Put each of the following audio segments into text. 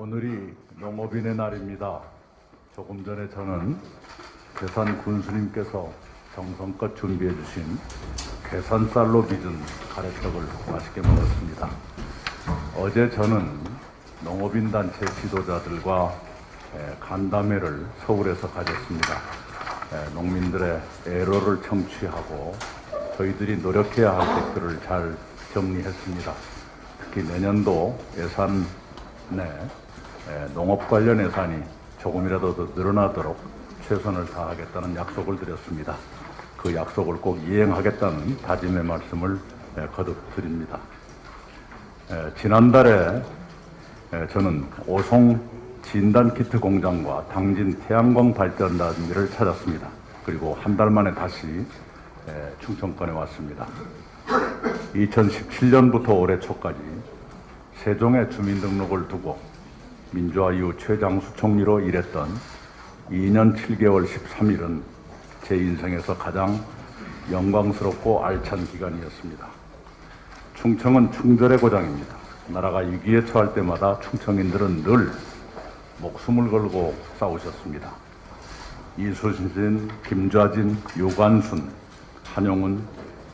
오늘이 농업인의 날입니다. 조금 전에 저는 괴산 군수님께서 정성껏 준비해 주신 괴산쌀로 빚은 가래떡을 맛있게 먹었습니다. 어제 저는 농업인 단체 지도자들과 에, 간담회를 서울에서 가졌습니다. 에, 농민들의 애로를 청취하고 저희들이 노력해야 할 것들을 잘 정리했습니다. 특히 내년도 예산 내 에, 농업 관련 예산이 조금이라도 더 늘어나도록 최선을 다하겠다는 약속을 드렸습니다. 그 약속을 꼭 이행하겠다는 다짐의 말씀을 에, 거듭 드립니다. 에, 지난달에 에, 저는 오송 진단키트 공장과 당진 태양광 발전단지를 찾았습니다. 그리고 한 달 만에 다시 에, 충청권에 왔습니다. 2017년부터 올해 초까지 세종의 주민등록을 두고 민주화 이후 최장수 총리로 일했던 2년 7개월 13일은 제 인생에서 가장 영광스럽고 알찬 기간이었습니다. 충청은 충절의 고장입니다. 나라가 위기에 처할 때마다 충청인들은 늘 목숨을 걸고 싸우셨습니다. 이수신, 김좌진, 유관순, 한용운,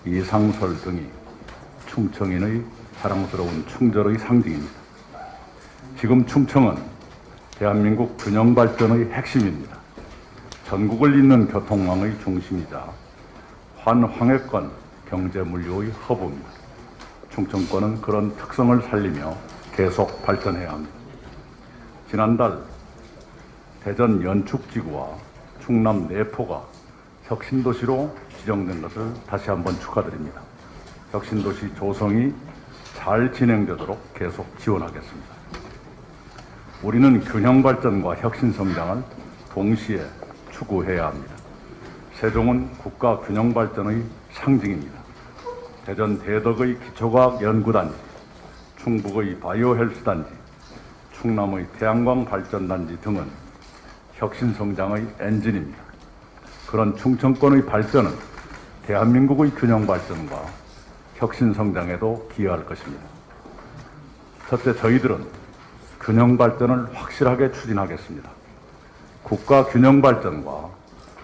이상설 등이 충청인의 자랑스러운 충절의 상징입니다. 지금 충청은 대한민국 균형 발전의 핵심입니다. 전국을 잇는 교통망의 중심이자 환황해권 경제 물류의 허브입니다. 충청권은 그런 특성을 살리며 계속 발전해야 합니다. 지난달 대전 연축지구와 충남 내포가 혁신도시로 지정된 것을 다시 한번 축하드립니다. 혁신도시 조성이 잘 진행되도록 계속 지원하겠습니다. 우리는 균형 발전과 혁신 성장을 동시에 추구해야 합니다. 세종은 국가 균형 발전의 상징입니다. 대전 대덕의 기초과학 연구단지, 충북의 바이오 헬스 단지, 충남의 태양광 발전 단지 등은 혁신 성장의 엔진입니다. 그런 충청권의 발전은 대한민국의 균형 발전과 혁신 성장에도 기여할 것입니다. 첫째, 저희들은 균형 발전을 확실하게 추진하겠습니다. 국가 균형 발전과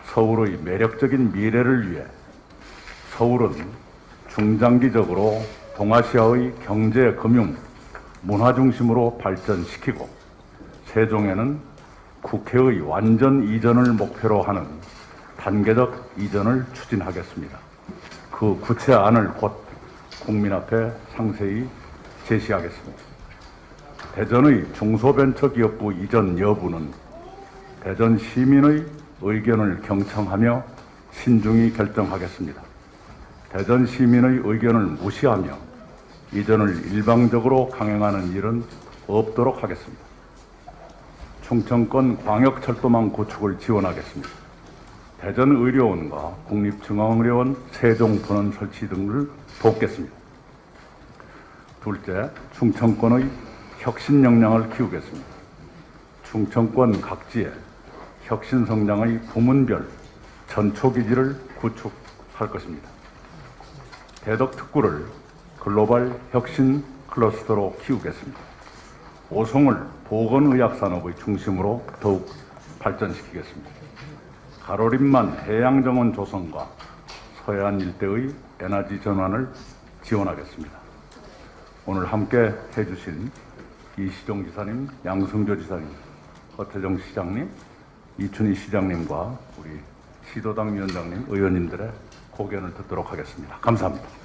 서울의 매력적인 미래를 위해 서울은 중장기적으로 동아시아의 경제, 금융, 문화 중심으로 발전시키고 세종에는 국회의 완전 이전을 목표로 하는 단계적 이전을 추진하겠습니다. 그 구체안을 곧 국민 앞에 상세히 제시하겠습니다. 대전의 중소벤처기업부 이전 여부는 대전 시민의 의견을 경청하며 신중히 결정하겠습니다. 대전 시민의 의견을 무시하며 이전을 일방적으로 강행하는 일은 없도록 하겠습니다. 충청권 광역철도망 구축을 지원하겠습니다. 대전의료원과 국립중앙의료원 세종분원 설치 등을 돕겠습니다. 둘째, 충청권의 혁신 역량을 키우겠습니다. 충청권 각지에 혁신 성장의 부문별 전초기지를 구축할 것입니다. 대덕 특구를 글로벌 혁신 클러스터로 키우겠습니다. 오송을 보건의학 산업의 중심으로 더욱 발전시키겠습니다. 가로림만 해양정원 조성과 서해안 일대의 에너지 전환을 지원하겠습니다. 오늘 함께 해주신 이시종 지사님, 양승조 지사님, 허태정 시장님, 이춘희 시장님과 우리 시도당 위원장님, 의원님들의 고견을 듣도록 하겠습니다. 감사합니다.